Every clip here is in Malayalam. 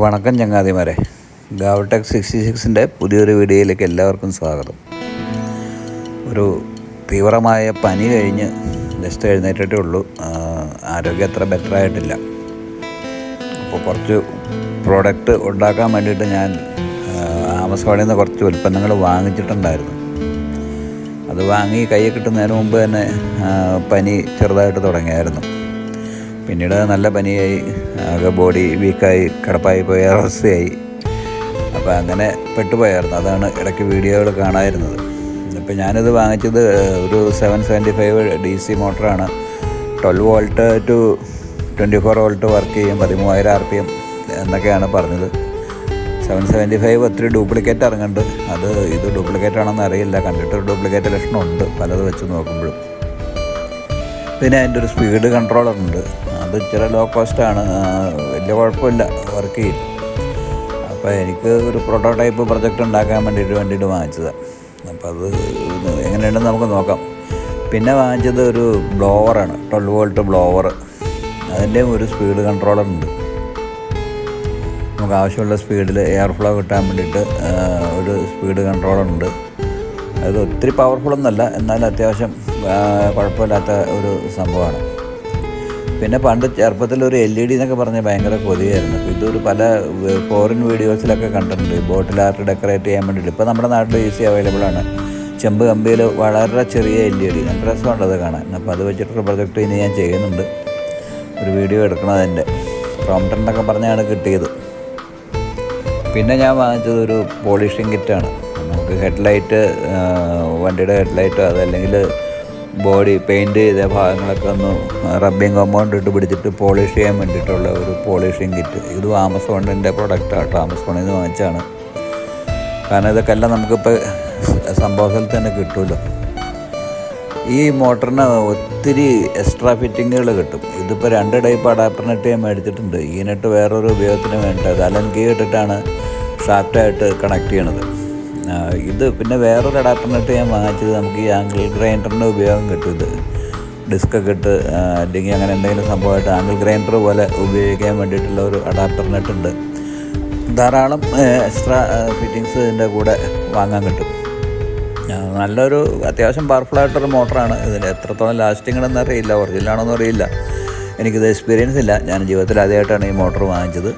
വണക്കം ചങ്ങാതിമാരെ. ഗാവടെക് സിക്സ്റ്റി സിക്സിന്റെ പുതിയൊരു വീഡിയോയിലേക്ക് എല്ലാവർക്കും സ്വാഗതം. ഒരു തീവ്രമായ പനി കഴിഞ്ഞ് ജസ്റ്റ് എഴുന്നേറ്റിട്ടേ ഉള്ളൂ. ആരോഗ്യം അത്ര ബെറ്റർ ആയിട്ടില്ല അപ്പോൾ കുറച്ച് പ്രോഡക്റ്റ് ഉണ്ടാക്കാൻ വേണ്ടിയിട്ട് ഞാൻ ആമസോണിൽ നിന്ന് കുറച്ച് ഉൽപ്പന്നങ്ങൾ വാങ്ങിച്ചിട്ടുണ്ടായിരുന്നു. അത് വാങ്ങി കയ്യിൽ കിട്ടുന്നതിന് മുമ്പ് തന്നെ പനി ചെറുതായിട്ട് തുടങ്ങിയായിരുന്നു. പിന്നീട് നല്ല പനിയായി. ആകെ ബോഡി വീക്കായി കിടപ്പായി പോയ അവസ്ഥയായി. അപ്പോൾ അങ്ങനെ പെട്ടുപോയായിരുന്നു. അതാണ് ഇടയ്ക്ക് വീഡിയോകൾ കാണാമായിരുന്നത് ഇപ്പോൾ ഞാനിത് വാങ്ങിച്ചത് ഒരു seven seventy five D C മോട്ടറാണ്. Twelve volt to twenty four volt work ചെയ്യും. പതിമൂവായിരം ആർ പി എം എന്നൊക്കെയാണ് പറഞ്ഞത്. സെവൻ സെവന്റി ഫൈവ് ഒത്തിരി ഡ്യൂപ്ലിക്കേറ്റ് ഇറങ്ങുന്നുണ്ട്. അത് ഇത് ഡ്യൂപ്ലിക്കേറ്റ് ആണെന്ന് അറിയില്ല. കണ്ടിട്ട് ഡ്യൂപ്ലിക്കേറ്റ് ലക്ഷണമുണ്ട്. പലത് വെച്ച് നോക്കുമ്പോഴും. പിന്നെ അതിന്റെ ഒരു സ്പീഡ് കൺട്രോളർ ഉണ്ട്. അത് ഇച്ചിരി ലോ കോസ്റ്റാണ് വലിയ കുഴപ്പമില്ല. വർക്ക് ചെയ്യും. അപ്പോൾ എനിക്ക് ഒരു പ്രോട്ടോടൈപ്പ് പ്രൊജക്റ്റ് ഉണ്ടാക്കാൻ വേണ്ടിയിട്ട് വേണ്ടിയിട്ട് വാങ്ങിച്ചതാണ് അപ്പോൾ അത് എങ്ങനെയുണ്ടെന്ന് നമുക്ക് നോക്കാം. പിന്നെ വാങ്ങിച്ചത് ഒരു ബ്ലോവറാണ് ട്വൽവ് വോൾട്ട് ബ്ലോവർ അതിന്റെയും ഒരു സ്പീഡ് കൺട്രോളർ ഉണ്ട്. നമുക്ക് ആവശ്യമുള്ള സ്പീഡിൽ എയർ ഫ്ലോ കിട്ടാൻ വേണ്ടിയിട്ട് ഒരു സ്പീഡ് കൺട്രോളർ ഉണ്ട്. അത് ഒത്തിരി പവർഫുൾ ഒന്നല്ല. എന്നാൽ അത്യാവശ്യം കുഴപ്പമില്ലാത്ത ഒരു സംഭവമാണ്. പിന്നെ പണ്ട് ചെറുപ്പത്തിൽ ഒരു എൽ ഇ ഡി എന്നൊക്കെ പറഞ്ഞ് ഭയങ്കര കൊതിയായിരുന്നു. അപ്പോൾ ഇതൊരു പല ഫോറിൻ വീഡിയോസിലൊക്കെ കണ്ടിട്ടുണ്ട്. ബോട്ടിൽ ആർട്ട് ഡെക്കറേറ്റ് ചെയ്യാൻ വേണ്ടിയിട്ട്. ഇപ്പോൾ നമ്മുടെ നാട്ടിൽ ഈസി അവൈലബിൾ ആണ്. ചെമ്പ് കമ്പിയിൽ വളരെ ചെറിയ എൽ ഇ ഡി നല്ല രസമുണ്ട് അത് കാണാൻ. അപ്പോൾ അത് വെച്ചിട്ടൊരു പ്രൊജക്റ്റ് ഇനി ഞാൻ ചെയ്യുന്നുണ്ട്. ഒരു വീഡിയോ എടുക്കണം അതിന്റെ പ്രോംപ്റ്റർ പറഞ്ഞാണ് കിട്ടിയത്. പിന്നെ ഞാൻ വാങ്ങിച്ചത് ഒരു പോളിഷിങ് കിറ്റാണ് നമുക്ക് ഹെഡ്ലൈറ്റ് വണ്ടിയുടെ ഹെഡ്ലൈറ്റ് അതല്ലെങ്കിൽ ബോഡി പെയിന്റ് ചെയ്ത ഭാഗങ്ങളൊക്കെ ഒന്ന് റബ്ബിങ് കോമ്പൗണ്ട് ഇട്ട് പിടിച്ചിട്ട് പോളിഷ് ചെയ്യാൻ വേണ്ടിയിട്ടുള്ള ഒരു പോളിഷിങ് കിറ്റ് ഇതും ആമസോണിന്റെ പ്രൊഡക്റ്റാണ് കേട്ടോ ആമസോണിൽ നിന്ന് വാങ്ങിച്ചാണ് കാരണം ഇതൊക്കെ എല്ലാം നമുക്കിപ്പോൾ സംഭവ സ്ഥലത്ത് തന്നെ കിട്ടുമല്ലോ ഈ മോട്ടറിന് ഒത്തിരി എക്സ്ട്രാ ഫിറ്റിങ്ങുകൾ കിട്ടും. ഇതിപ്പോൾ രണ്ട് ടൈപ്പ് അഡാപ്റ്ററിനിട്ട് ഞാൻ മേടിച്ചിട്ടുണ്ട്. ഈ നെറ്റ് വേറൊരു ഉപയോഗത്തിന് വേണ്ടത് അലൻ കീ ഇട്ടിട്ടാണ് ഷാഫ്റ്റായിട്ട് കണക്ട് ചെയ്യണത്. ഇത് പിന്നെ വേറൊരു അഡാപ്റ്ററിനിട്ട് ഞാൻ വാങ്ങിച്ചത് നമുക്ക് ഈ ആംഗിൾ ഗ്രൈൻഡറിന്റെ ഉപയോഗം കിട്ടും ഇത്. ഡിസ്ക്കൊക്കെ ഇട്ട് അല്ലെങ്കിൽ അങ്ങനെ എന്തെങ്കിലും സംഭവമായിട്ട് ആംഗിൾ ഗ്രൈൻഡർ പോലെ ഉപയോഗിക്കാൻ വേണ്ടിയിട്ടുള്ള ഒരു അഡാപ്റ്ററിനിട്ടുണ്ട് ധാരാളം എക്സ്ട്രാ ഫിറ്റിങ്സ് ഇതിന്റെ കൂടെ വാങ്ങാൻ കിട്ടും. നല്ലൊരു അത്യാവശ്യം പവർഫുള്ളായിട്ടൊരു മോട്ടറാണ് ഇതിന് എത്രത്തോളം ലാസ്റ്റിംഗ് ഉണ്ടെന്ന് അറിയില്ല ഒറിജിനലാണോന്ന് അറിയില്ല. എനിക്കിത് എക്സ്പീരിയൻസ് ഇല്ല. ഞാൻ ജീവിതത്തിൽ ആദ്യമായിട്ടാണ് ഈ മോട്ടർ വാങ്ങിച്ചത്.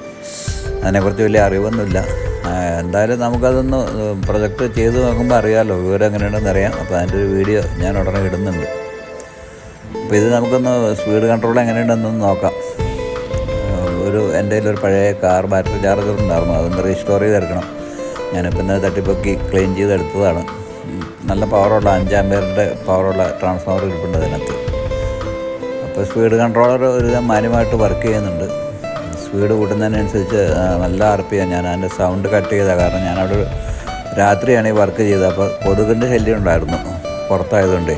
അതിനെക്കുറിച്ച് വലിയ അറിവൊന്നുമില്ല. എന്തായാലും നമുക്കതൊന്ന് പ്രൊജക്റ്റ് ചെയ്ത് നോക്കുമ്പോൾ അറിയാമല്ലോ വിവരം എങ്ങനെയുണ്ടെന്ന് അറിയാം. അപ്പോൾ അതിന്റെ ഒരു വീഡിയോ ഞാൻ ഉടനെ ഇടുന്നുണ്ട്. അപ്പോൾ ഇത് നമുക്കൊന്ന് സ്പീഡ് കൺട്രോൾ എങ്ങനെയുണ്ടെന്നൊന്ന് നോക്കാം. ഒരു എന്റെ ഒരു പഴയ കാർ ബാറ്ററി ചാർജർ ഉണ്ടായിരുന്നു. അതൊന്ന് റീസ്റ്റോർ ചെയ്തെടുക്കണം. ഞാനിപ്പോൾ ഇന്ന് തട്ടിപ്പൊക്കി ക്ലീൻ ചെയ്തെടുത്തതാണ്. നല്ല പവറുള്ള അഞ്ചാം പേരുടെ പവറുള്ള ട്രാൻസ്ഫോമർ ഇരിപ്പുണ്ട് അതിനകത്ത്. അപ്പോൾ സ്പീഡ് കൺട്രോളർ ഒരുവിധം മാന്യമായിട്ട് വർക്ക് ചെയ്യുന്നുണ്ട്. സ്പീഡ് കൂട്ടുന്നതിനനുസരിച്ച് നല്ല ആർ ഞാൻ. അതിന്റെ സൗണ്ട് കട്ട് ചെയ്താൽ കാരണം ഞാനവിടെ രാത്രിയാണ് ഈ വർക്ക് ചെയ്തത്. അപ്പോൾ കൊതുകിന്റെ ശല്യം ഉണ്ടായിരുന്നു പുറത്തായതുകൊണ്ടേ.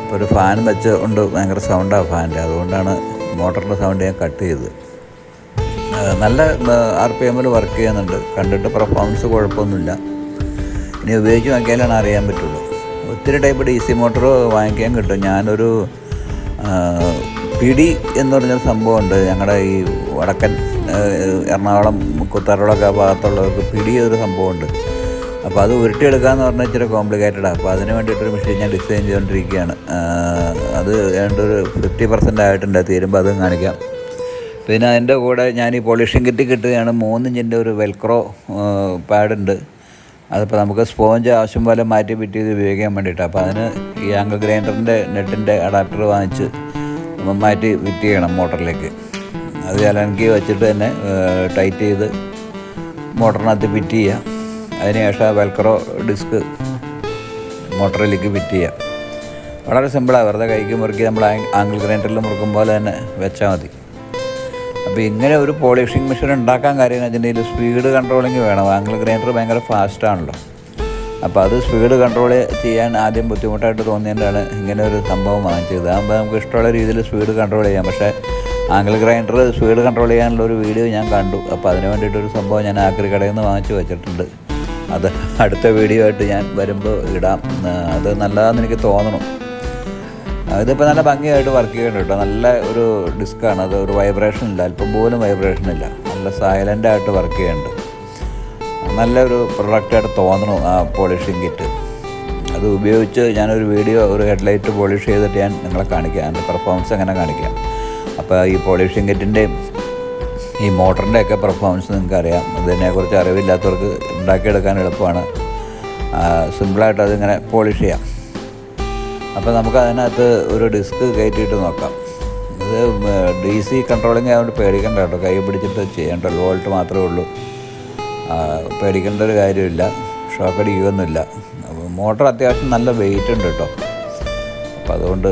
അപ്പോൾ ഒരു ഫാൻ വെച്ച് കൊണ്ട് ഭയങ്കര സൗണ്ടാണ് ഫാനിന്റെ അതുകൊണ്ടാണ് മോട്ടറിന്റെ സൗണ്ട് ഞാൻ കട്ട് ചെയ്തത്. നല്ല ആർ പി എമ്മിൽ വർക്ക് ചെയ്യുന്നുണ്ട്. കണ്ടിട്ട് പെർഫോമൻസ് കുഴപ്പമൊന്നുമില്ല. ഇനി ഉപയോഗിച്ച് നോക്കിയാലാണ് അറിയാൻ പറ്റുള്ളൂ. ഒത്തിരി ടൈപ്പ് ഡി സി മോട്ടർ വാങ്ങിക്കാൻ കിട്ടും. ഞാനൊരു പിടി എന്ന് പറഞ്ഞൊരു സംഭവമുണ്ട്. ഞങ്ങളുടെ ഈ വടക്കൻ എറണാകുളം കുത്താറോളൊക്കെ ഭാഗത്തുള്ളവർക്ക് പിടി ഒരു സംഭവമുണ്ട്. അപ്പോൾ അത് ഉരുട്ടിയെടുക്കാന്ന് പറഞ്ഞാൽ ഇച്ചിരി കോംപ്ലിക്കേറ്റഡാണ് അപ്പോൾ അതിന് വേണ്ടിയിട്ടൊരു മെഷീൻ ഞാൻ ഡിസൈൻ ചെയ്തുകൊണ്ടിരിക്കുകയാണ് അത് ഏതാണ്ട് ഒരു ഫിഫ്റ്റി പെർസെന്റ് ആയിട്ടുണ്ട്. തീരുമ്പോൾ അതും കാണിക്കാം. പിന്നെ അതിന്റെ കൂടെ ഞാൻ ഈ പോളിഷിംഗ് കിറ്റ് കിട്ടുകയാണ് മൂന്നിഞ്ചിന്റെ ഒരു വെൽക്രോ പാഡുണ്ട് അതിപ്പോൾ നമുക്ക് സ്പോഞ്ച് ആവശ്യം പോലെ മാറ്റി പിറ്റി ചെയ്ത് ഉപയോഗിക്കാൻ വേണ്ടിയിട്ടാണ് അപ്പോൾ അതിന് ഈ ആംഗിൾ ഗ്രൈൻഡറിന്റെ നെറ്റിന്റെ അഡാപ്റ്റർ വാങ്ങിച്ച് മാറ്റി ഫിറ്റ് ചെയ്യണം മോട്ടറിലേക്ക്. അത് അലൻകി വെച്ചിട്ട് തന്നെ ടൈറ്റ് ചെയ്ത് മോട്ടറിനകത്ത് ഫിറ്റ് ചെയ്യാം. അതിനുശേഷം വെൽക്രോ ഡിസ്ക് മോട്ടറിലേക്ക് ഫിറ്റ് ചെയ്യാം. വളരെ സിമ്പിളാണ് വെറുതെ കൈക്ക് മുറുക്കി നമ്മൾ ആംഗിൾ ഗ്രൈൻഡറിൽ മുറുക്കും പോലെ തന്നെ വെച്ചാൽ മതി. അപ്പോൾ ഇങ്ങനെ ഒരു പോളിഷിംഗ് മെഷീൻ ഉണ്ടാക്കാൻ കാര്യം എന്ന് വെച്ചിട്ടുണ്ടെങ്കിൽ സ്പീഡ് കൺട്രോളിങ് വേണം. ആംഗിൾ ഗ്രൈൻഡർ ഭയങ്കര ഫാസ്റ്റാണല്ലോ. അപ്പോൾ അത് സ്പീഡ് കൺട്രോൾ ചെയ്യാൻ ആദ്യം ബുദ്ധിമുട്ടായിട്ട് തോന്നിയതാണ്. ഇങ്ങനെ ഒരു സംഭവം വാങ്ങിച്ചത്. അതാകുമ്പോൾ നമുക്ക് ഇഷ്ടമുള്ള രീതിയിൽ സ്പീഡ് കൺട്രോൾ ചെയ്യാം. പക്ഷേ ആംഗിൾ ഗ്രൈൻഡർ സ്പീഡ് കൺട്രോൾ ചെയ്യാനുള്ള ഒരു വീഡിയോ ഞാൻ കണ്ടു. അപ്പോൾ അതിന് വേണ്ടിയിട്ടൊരു സംഭവം ഞാൻ ആക്രി കടയിൽ നിന്ന് വാങ്ങിച്ചു വെച്ചിട്ടുണ്ട്. അത് അടുത്ത വീഡിയോ ആയിട്ട് ഞാൻ വരുമ്പോൾ ഇടാം. അത് നല്ലതാണെന്ന് എനിക്ക് തോന്നണം. ഇതിപ്പോൾ നല്ല ഭംഗിയായിട്ട് വർക്ക് ചെയ്യുന്നുണ്ട് കേട്ടോ. നല്ല ഒരു ഡിസ്ക്കാണ് അത് ഒരു വൈബ്രേഷൻ ഇല്ല. അല്പം പോലും വൈബ്രേഷൻ ഇല്ല. നല്ല സൈലന്റായിട്ട് വർക്ക് ചെയ്യുന്നുണ്ട്. നല്ലൊരു പ്രൊഡക്റ്റായിട്ട് തോന്നണു ആ പോളിഷിങ് കിറ്റ് അത് ഉപയോഗിച്ച് ഞാനൊരു വീഡിയോ ഒരു ഹെഡ്ലൈറ്റ് പോളിഷ് ചെയ്തിട്ട് ഞാൻ നിങ്ങളെ കാണിക്കാം. അതിന്റെ പെർഫോമൻസ് അങ്ങനെ കാണിക്കാം. അപ്പോൾ ഈ പോളിഷിങ് കിറ്റിന്റെയും ഈ മോട്ടറിന്റെ ഒക്കെ പെർഫോമൻസ് നിങ്ങൾക്ക് അറിയാം ഇതിനെക്കുറിച്ച് അറിവില്ലാത്തവർക്ക് ഉണ്ടാക്കിയെടുക്കാൻ എളുപ്പമാണ്. സിമ്പിളായിട്ട് അതിങ്ങനെ പോളിഷ് ചെയ്യാം. അപ്പോൾ നമുക്ക് അതിനകത്ത് ഒരു ഡിസ്ക് കയറ്റിയിട്ട് നോക്കാം. ഇത് ഡി സി കൺട്രോളിങ് ആയതുകൊണ്ട് പേടിക്കണ്ട കേട്ടോ. കൈ പിടിച്ചിട്ട് ചെയ്യേണ്ട വോൾട്ട് മാത്രമേ ഉള്ളൂ. പേടിക്കേണ്ട ഒരു കാര്യമില്ല. ഷോക്ക് അടിക്കുകയൊന്നുമില്ല മോട്ടർ അത്യാവശ്യം നല്ല വെയിറ്റ് ഉണ്ട് കേട്ടോ അപ്പോൾ അതുകൊണ്ട്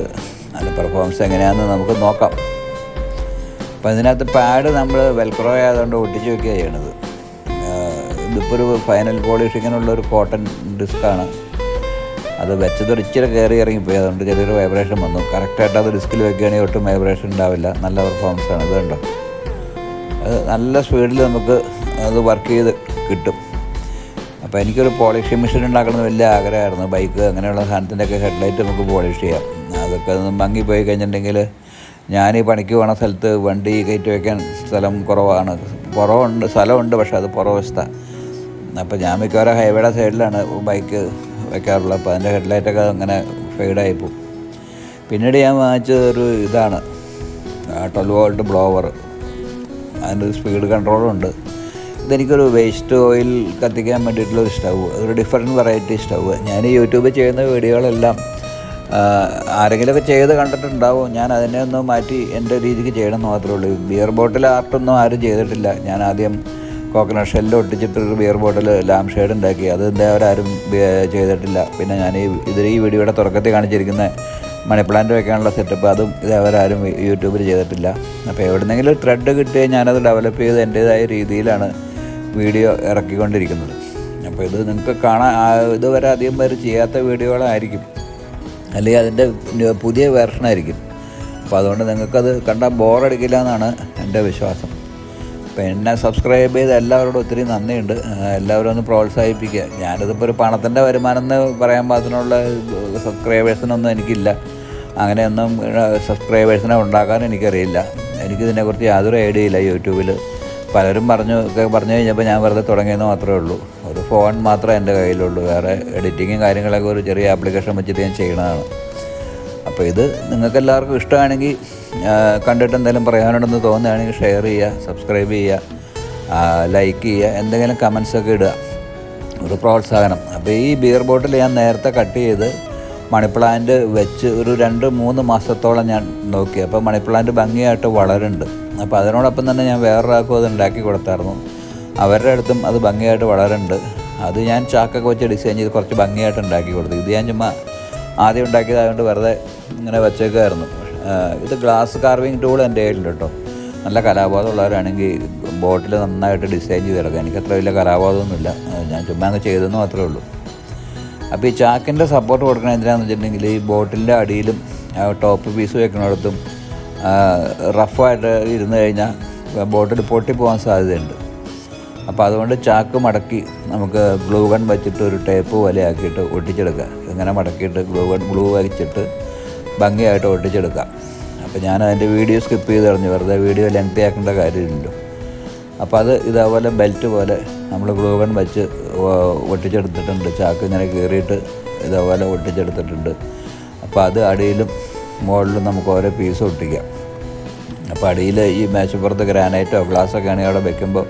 നല്ല പെർഫോമൻസ് എങ്ങനെയാണെന്ന് നമുക്ക് നോക്കാം. അപ്പോൾ ഇതിനകത്ത് പാഡ് നമ്മൾ വെൽക്രോ ആയതുകൊണ്ട് ഒട്ടിച്ച് വെക്കുകയാണ് ചെയ്യണത്. ഇതിപ്പോൾ ഒരു ഫൈനൽ പോളിഷിങ്ങിനുള്ള ഒരു കോട്ടൺ ഡിസ്ക്കാണ് അത് വെച്ചത് ഒരിച്ചിരി കയറി ഇറങ്ങിപ്പോയി അതുകൊണ്ട് ചെറിയൊരു വൈബ്രേഷൻ വന്നു. കറക്റ്റായിട്ട് അത് ഡിസ്കിൽ വെക്കുകയാണെങ്കിൽ ഒട്ടും വൈബ്രേഷൻ ഉണ്ടാവില്ല. നല്ല പെർഫോമൻസ് ആണ്. ഇത് കണ്ടോ? അത് നല്ല സ്പീഡിൽ നമുക്ക് അത് വർക്ക് ചെയ്ത് കിട്ടും. അപ്പോൾ എനിക്കൊരു പോളിഷിംഗ് മെഷീൻ ഉണ്ടാക്കണമെന്ന് വലിയ ആഗ്രഹമായിരുന്നു. ബൈക്ക് അങ്ങനെയുള്ള സാധനത്തിന്റെയൊക്കെ ഹെഡ്ലൈറ്റ് നമുക്ക് പോളിഷ് ചെയ്യാം. അതൊക്കെ ഒന്ന് മങ്ങിപ്പോയി കഴിഞ്ഞിട്ടുണ്ടെങ്കിൽ ഞാൻ ഈ പണിക്ക് പോണ സ്ഥലത്ത് വണ്ടി കയറ്റി വയ്ക്കാൻ സ്ഥലം കുറവാണ്. കുറവുണ്ട് സ്ഥലമുണ്ട് പക്ഷേ അത് പുറവസ്ഥ അപ്പോൾ ഞാൻ മിക്കവാറും ഹൈവേയുടെ സൈഡിലാണ് ബൈക്ക് വയ്ക്കാറുള്ളത് അപ്പോൾ അതിന്റെ ഹെഡ്ലൈറ്റൊക്കെ അങ്ങനെ ഫെയ്ഡായി പോകും പിന്നീട് ഞാൻ വാങ്ങിച്ചത് ഒരു ഇതാണ്. ട്വൽവ് വോൾട്ട് ബ്ലോവർ അതിന്റെ സ്പീഡ് കൺട്രോളുണ്ട് ഇതെനിക്കൊരു വേസ്റ്റ് ഓയിൽ കത്തിക്കാൻ വേണ്ടിയിട്ടുള്ള ഒരു സ്റ്റൗവ് ഒരു ഡിഫറെന്റ് വെറൈറ്റി സ്റ്റവ് ഞാൻ യൂട്യൂബിൽ ചെയ്യുന്ന വീഡിയോകളെല്ലാം ആരെങ്കിലുമൊക്കെ ചെയ്ത് കണ്ടിട്ടുണ്ടാവും. ഞാൻ അതിനെ ഒന്ന് മാറ്റി എന്റെ രീതിക്ക് ചെയ്യണം എന്ന് മാത്രമേ ഉള്ളൂ. ബിയർ ബോട്ടിൽ ആർട്ടൊന്നും ആരും ചെയ്തിട്ടില്ല. ഞാൻ ആദ്യം കോക്കനട്ട് ഷെല്ല് ഒട്ടിച്ചിട്ടൊരു ബിയർ ബോട്ടിൽ ലാം ഷെയ്ഡ് ഉണ്ടാക്കി. അത് ആരും ചെയ്തിട്ടില്ല. പിന്നെ ഞാൻ ഈ ഇതിൽ ഈ വീഡിയോയുടെ തുടക്കത്തിൽ കാണിച്ചിരിക്കുന്ന മണി പ്ലാന്റ് വെക്കാനുള്ള സെറ്റപ്പ് അതും ഇതേവരാരും യൂട്യൂബിൽ ചെയ്തിട്ടില്ല. അപ്പോൾ എവിടെന്നെങ്കിലും ത്രെഡ് കിട്ടിയാൽ ഞാനത് ഡെവലപ്പ് ചെയ്ത് എന്റേതായ രീതിയിലാണ് വീഡിയോ ഇറക്കിക്കൊണ്ടിരിക്കുന്നത്. അപ്പോൾ ഇത് നിങ്ങൾക്ക് കാണാൻ ഇതുവരെ അധികം പേര് ചെയ്യാത്ത വീഡിയോകളായിരിക്കും. അല്ലെങ്കിൽ അതിന്റെ പുതിയ വേർഷനായിരിക്കും അപ്പോൾ അതുകൊണ്ട് നിങ്ങൾക്കത് കണ്ടാൽ ബോറടിക്കില്ല എന്നാണ് എന്റെ വിശ്വാസം. എന്നെ സബ്സ്ക്രൈബ് ചെയ്ത എല്ലാവരോടും ഒത്തിരി നന്ദിയുണ്ട്. എല്ലാവരും ഒന്ന് പ്രോത്സാഹിപ്പിക്കുക. ഞാനിതിപ്പോൾ ഒരു പണത്തിന്റെ വരുമാനം എന്ന് പറയാൻ പാകത്തിനുള്ള സബ്സ്ക്രൈബേഴ്സിനൊന്നും എനിക്കില്ല. അങ്ങനെയൊന്നും സബ്സ്ക്രൈബേഴ്സിനെ ഉണ്ടാക്കാൻ എനിക്കറിയില്ല. എനിക്കിതിനെക്കുറിച്ച് യാതൊരു ഐഡിയ ഇല്ല യൂട്യൂബിൽ പലരും പറഞ്ഞു ഒക്കെ പറഞ്ഞു കഴിഞ്ഞപ്പോൾ ഞാൻ വെറുതെ തുടങ്ങിയെന്ന് മാത്രമേ ഉള്ളൂ. ഒരു ഫോൺ മാത്രമേ എന്റെ കയ്യിലുള്ളൂ. വേറെ എഡിറ്റിങ്ങും കാര്യങ്ങളൊക്കെ ഒരു ചെറിയ ആപ്ലിക്കേഷൻ വെച്ചിട്ട് ഞാൻ ചെയ്യണതാണ്. അപ്പോൾ ഇത് നിങ്ങൾക്ക് എല്ലാവർക്കും ഇഷ്ടമാണെങ്കിൽ കണ്ടിട്ട് എന്തെങ്കിലും പറയാനുണ്ടെന്ന് തോന്നുകയാണെങ്കിൽ ഷെയർ ചെയ്യുക സബ്സ്ക്രൈബ് ചെയ്യുക ലൈക്ക് ചെയ്യുക എന്തെങ്കിലും കമൻസ് ഒക്കെ ഇടുക. ഒരു പ്രോത്സാഹനം. അപ്പോൾ ഈ ബിയർ ബോട്ടിൽ ഞാൻ നേരത്തെ കട്ട് ചെയ്ത് മണിപ്ലാന്റ് വെച്ച് ഒരു രണ്ട് മൂന്ന് മാസത്തോളം ഞാൻ നോക്കി. അപ്പോൾ മണിപ്ലാന്റ് ഭംഗിയായിട്ട് വളരുന്നുണ്ട്. അപ്പോൾ അതിനോടൊപ്പം തന്നെ ഞാൻ വേറൊരാൾക്കും അത് ഉണ്ടാക്കി കൊടുത്തായിരുന്നു. അവരുടെ അടുത്തും അത് ഭംഗിയായിട്ട് വളരുന്നുണ്ട്. അത് ഞാൻ ചാക്കൊക്കെ വെച്ച് ഡിസൈൻ ചെയ്ത് കുറച്ച് ഭംഗിയായിട്ട് ഉണ്ടാക്കി കൊടുത്തു. ഇത് ഞാൻ ചുമ്മാ ആദ്യം ഉണ്ടാക്കിയതായതുകൊണ്ട് വെറുതെ ഇങ്ങനെ വെച്ചേക്കായിരുന്നു. ഇത് ഗ്ലാസ് കാർവിങ് ടൂൾ എന്റെ കയ്യിലുണ്ട് കേട്ടോ. നല്ല കലാബോധമുള്ളവരാണെങ്കിൽ ബോട്ടിൽ നന്നായിട്ട് ഡിസൈൻ ചെയ്ത് ചെയ്തെടുക്കാം. എനിക്ക് അത്ര വലിയ കലാബോധമൊന്നുമില്ല ഞാൻ ചുമ്മാ അങ്ങ് ചെയ്തെന്ന് മാത്രമേ ഉള്ളൂ. അപ്പോൾ ഈ ചാക്കിന്റെ സപ്പോർട്ട് കൊടുക്കണത് എന്തിനാണെന്ന് വെച്ചിട്ടുണ്ടെങ്കിൽ ഈ ബോട്ടിന്റെ അടിയിലും ടോപ്പ് പീസ് വെക്കുന്നിടത്തും റഫായിട്ട് ഇരുന്ന് കഴിഞ്ഞാൽ ബോട്ടിൽ പൊട്ടിപ്പോകാൻ സാധ്യതയുണ്ട്. അപ്പോൾ അതുകൊണ്ട് ചാക്ക് മടക്കി നമുക്ക് ഗ്ലൂ ഗൺ വെച്ചിട്ട് ഒരു ടേപ്പ് വലയാക്കിയിട്ട് ഒട്ടിച്ചെടുക്കുക. ഇങ്ങനെ മടക്കിയിട്ട് ഗ്ലൂ ഗൺ ഗ്ലൂ വരച്ചിട്ട് ഭംഗിയായിട്ട് ഒട്ടിച്ചെടുക്കാം. അപ്പോൾ ഞാൻ അതിന്റെ വീഡിയോ സ്കിപ്പ് ചെയ്ത് കളഞ്ഞു. വെറുതെ വീഡിയോ ലെങ്തി ആക്കേണ്ട കാര്യമില്ലല്ലോ. അപ്പോൾ അത് ഇതേപോലെ ബെൽറ്റ് പോലെ നമ്മൾ ഗ്ലൂഗൺ വെച്ച് ഒട്ടിച്ചെടുത്തിട്ടുണ്ട്. ചാക്ക് ഇങ്ങനെ കീറിയിട്ട് ഇതേപോലെ ഒട്ടിച്ചെടുത്തിട്ടുണ്ട്. അപ്പോൾ അത് അടിയിലും മുകളിലും നമുക്ക് ഓരോ പീസ് ഒട്ടിക്കാം. അപ്പോൾ അടിയിൽ ഈ മേശപ്പുറത്ത് ഗ്രാനൈറ്റോ ഗ്ലാസ്സൊക്കെ ആണെങ്കിൽ അവിടെ വെക്കുമ്പോൾ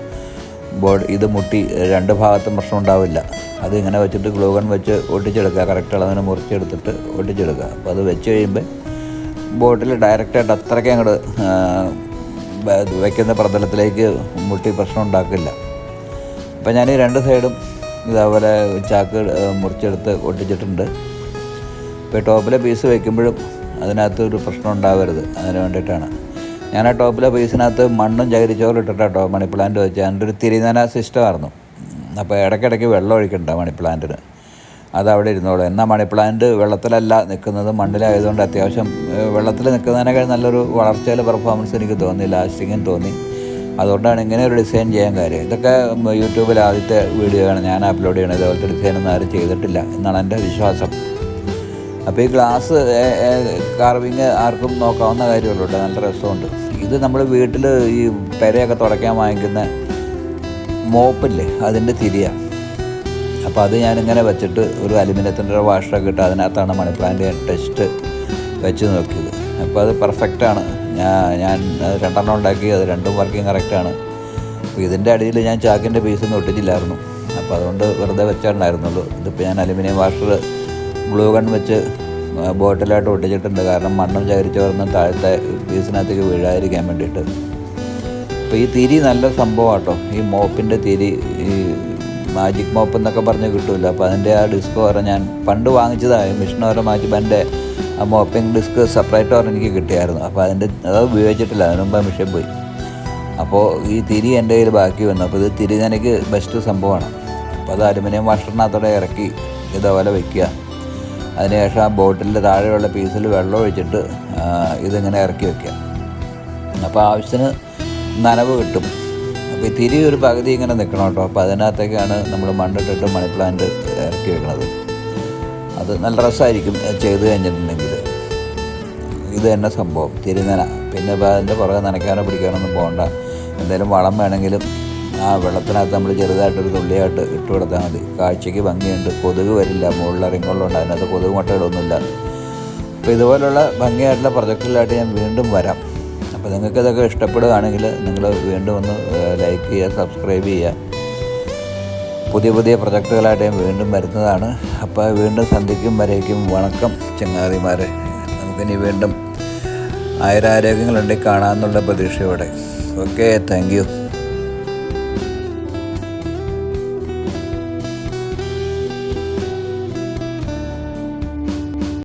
ബോർഡ് ഇത് മുട്ടി രണ്ട് ഭാഗത്തും പ്രശ്നം ഉണ്ടാവില്ല. അത് ഇങ്ങനെ വെച്ചിട്ട് ഗ്ലൂഗൺ വെച്ച് ഒട്ടിച്ചെടുക്കുക. കറക്റ്റ് അളവിന് മുറിച്ചെടുത്തിട്ട് ഒട്ടിച്ചെടുക്കുക. അപ്പോൾ അത് വെച്ച് കഴിയുമ്പോൾ ബോട്ടിൽ ഡയറക്റ്റായിട്ട് അത്രയ്ക്ക് അങ്ങോട്ട് വയ്ക്കുന്ന പ്രതലത്തിലേക്ക് മുട്ടി പ്രശ്നം ഉണ്ടാക്കില്ല. അപ്പോൾ ഞാൻ ഈ രണ്ട് സൈഡും ഇതേപോലെ ചാക്ക് മുറിച്ചെടുത്ത് ഒട്ടിച്ചിട്ടുണ്ട്. ഇപ്പോൾ ടോപ്പിലെ പീസ് വയ്ക്കുമ്പോഴും അതിനകത്ത് ഒരു പ്രശ്നം ഉണ്ടാവരുത്. അതിന് വേണ്ടിയിട്ടാണ്. ഞാൻ ആ ടോപ്പിലെ പീസിനകത്ത് മണ്ണും ചകിരിച്ചോറും ഇട്ടിട്ടാട്ടോ മണി പ്ലാന്റ് വെച്ച്. അതിന്റെ ഒരു തിരിനന സിസ്റ്റമായിരുന്നു. അപ്പോൾ ഇടയ്ക്കിടയ്ക്ക് വെള്ളം ഒഴിക്കണ്ട മണി പ്ലാന്റിന്. അത് അവിടെ ഇരുന്നോളൂ. എന്നാൽ മണി പ്ലാന്റ് വെള്ളത്തിലല്ല നിൽക്കുന്നത് മണ്ണിലായതുകൊണ്ട് അത്യാവശ്യം വെള്ളത്തിൽ നിൽക്കുന്നതിനേക്കാൾ നല്ലൊരു വളർച്ചയിൽ പെർഫോമൻസ് എനിക്ക് തോന്നി ലാസ്റ്റിങ്ങും തോന്നി. അതുകൊണ്ടാണ് ഇങ്ങനെ ഒരു ഡിസൈൻ ചെയ്യാൻ കാര്യം. ഇതൊക്കെ യൂട്യൂബിൽ ആദ്യത്തെ വീഡിയോ ആണ് ഞാൻ അപ്ലോഡ് ചെയ്യണത്. ഇതുപോലത്തെ ഡിസൈനൊന്നും ആരും ചെയ്തിട്ടില്ല എന്നാണ് എന്റെ വിശ്വാസം. അപ്പോൾ ഈ ഗ്ലാസ് കാർവിങ് ആർക്കും നോക്കാവുന്ന കാര്യമുള്ളൂ നല്ല രസമുണ്ട്. ഇത് നമ്മൾ വീട്ടിൽ ഈ പെരയൊക്കെ തുടയ്ക്കാൻ വാങ്ങിക്കുന്ന മോപ്പില്ലേ അതിന്റെ തിരിയാണ് അപ്പോൾ അത് ഞാനിങ്ങനെ വെച്ചിട്ട് ഒരു അലുമിനിയത്തിന്റെ വാഷൊക്കെ ഇട്ട് അതിനകത്താണ് മണി പ്ലാന്റ് ടെസ്റ്റ് വെച്ച് നോക്കിയത്. അപ്പോൾ അത് പെർഫെക്റ്റാണ് ഞാൻ ഞാൻ അത് രണ്ടെണ്ണം ഉണ്ടാക്കി അത് രണ്ടും വർക്കിംഗ് കറക്റ്റാണ് അപ്പോൾ ഇതിന്റെ അടിയിൽ ഞാൻ ചാക്കിന്റെ പീസൊന്നും ഒട്ടിച്ചില്ലായിരുന്നു. അപ്പോൾ അതുകൊണ്ട് വെറുതെ വെച്ചിട്ടുണ്ടായിരുന്നുള്ളൂ ഇതിപ്പോൾ ഞാൻ അലുമിനിയം വാഷർ ഗ്ലൂ ഗൺ വെച്ച് ബോട്ടിലായിട്ട് ഒട്ടിച്ചിട്ടുണ്ട്. കാരണം മണ്ണും ചകരിച്ച് വരുന്ന താഴത്തെ പീസിനകത്തേക്ക് വീഴാതിരിക്കാൻ വേണ്ടിയിട്ട്. അപ്പോൾ ഈ തിരി നല്ല സംഭവം കേട്ടോ ഈ മോപ്പിന്റെ തിരി ഈ മാജിക് മോപ്പ് എന്നൊക്കെ പറഞ്ഞ് കിട്ടുമല്ലോ അപ്പോൾ അതിന്റെ ആ ഡിസ്ക് വരെ ഞാൻ പണ്ട് വാങ്ങിച്ചതായി. മിഷൻ മാജി എന്റെ ആ മോപ്പിംഗ് ഡിസ്ക് സെപ്പറേറ്റ് ഓരോ എനിക്ക് കിട്ടിയായിരുന്നു. അപ്പോൾ അതിന്റെ അത് ഉപയോഗിച്ചിട്ടില്ല. അതിന് മിഷൻ പോയി. അപ്പോൾ ഈ തിരി എന്റെ കയ്യിൽ ബാക്കി വന്നു. അപ്പോൾ ഇത് തിരി എനിക്ക് ബെസ്റ്റ് സംഭവമാണ്. അപ്പോൾ അത് അലുമിനിയം വാഷറിനകത്തോടെ ഇറക്കി ഇതേപോലെ വയ്ക്കുക അതിനുശേഷം ആ ബോട്ടിലിന്റെ താഴെയുള്ള പീസിൽ വെള്ളം ഒഴിച്ചിട്ട് ഇതിങ്ങനെ ഇറക്കി വെക്കുക. അപ്പോൾ ആവശ്യത്തിന് നനവ് കിട്ടും. അപ്പോൾ തിരി ഒരു പകുതി ഇങ്ങനെ നിൽക്കണം കേട്ടോ. അപ്പോൾ അതിനകത്തേക്കാണ് നമ്മൾ മണ്ണിട്ടിട്ട് മണി പ്ലാന്റ് ഇറക്കി വെക്കണത്. അത് നല്ല രസമായിരിക്കും ചെയ്ത് കഴിഞ്ഞിട്ടുണ്ടെങ്കിൽ. ഇത് തന്നെ സംഭവം. തിരിനന പിന്നെ ഇപ്പോൾ അതിന്റെ പുറകെ നനയ്ക്കാനോ പിടിക്കാനൊന്നും പോകണ്ട. എന്തെങ്കിലും വളം വേണമെങ്കിലും ആ വെള്ളത്തിനകത്ത് നമ്മൾ ചെറുതായിട്ടൊരു തുള്ളിയായിട്ട് ഇട്ട് കൊടുത്താൽ മതി. കാഴ്ചയ്ക്ക് ഭംഗിയുണ്ട്. കൊതുക് വരില്ല. മുകളിൽ ഇറങ്ങുള്ളതുകൊണ്ട് അതിനകത്ത് കൊതുക് മുട്ടയിടൊന്നുമില്ല അപ്പോൾ ഇതുപോലുള്ള ഭംഗിയായിട്ടുള്ള പ്രൊജക്റ്റിലായിട്ട് ഞാൻ വീണ്ടും വരാം. അപ്പോൾ നിങ്ങൾക്ക് ഇതൊക്കെ ഇഷ്ടപ്പെടുകയാണെങ്കിൽ നിങ്ങൾ വീണ്ടും ഒന്ന് ലൈക്ക് ചെയ്യുക സബ്സ്ക്രൈബ് ചെയ്യുക. പുതിയ പുതിയ പ്രൊജക്റ്റുകളായിട്ട് ഞാൻ വീണ്ടും വരുന്നതാണ്. അപ്പോൾ വീണ്ടും സന്ധിക്കും വരേക്കും വണക്കം ചങ്ങാതിമാരെ. നമുക്കിനി വീണ്ടും ആയിരാരോഗ്യങ്ങളുണ്ടെങ്കിൽ കാണാമെന്നുള്ള പ്രതീക്ഷയോടെ. Okay thank you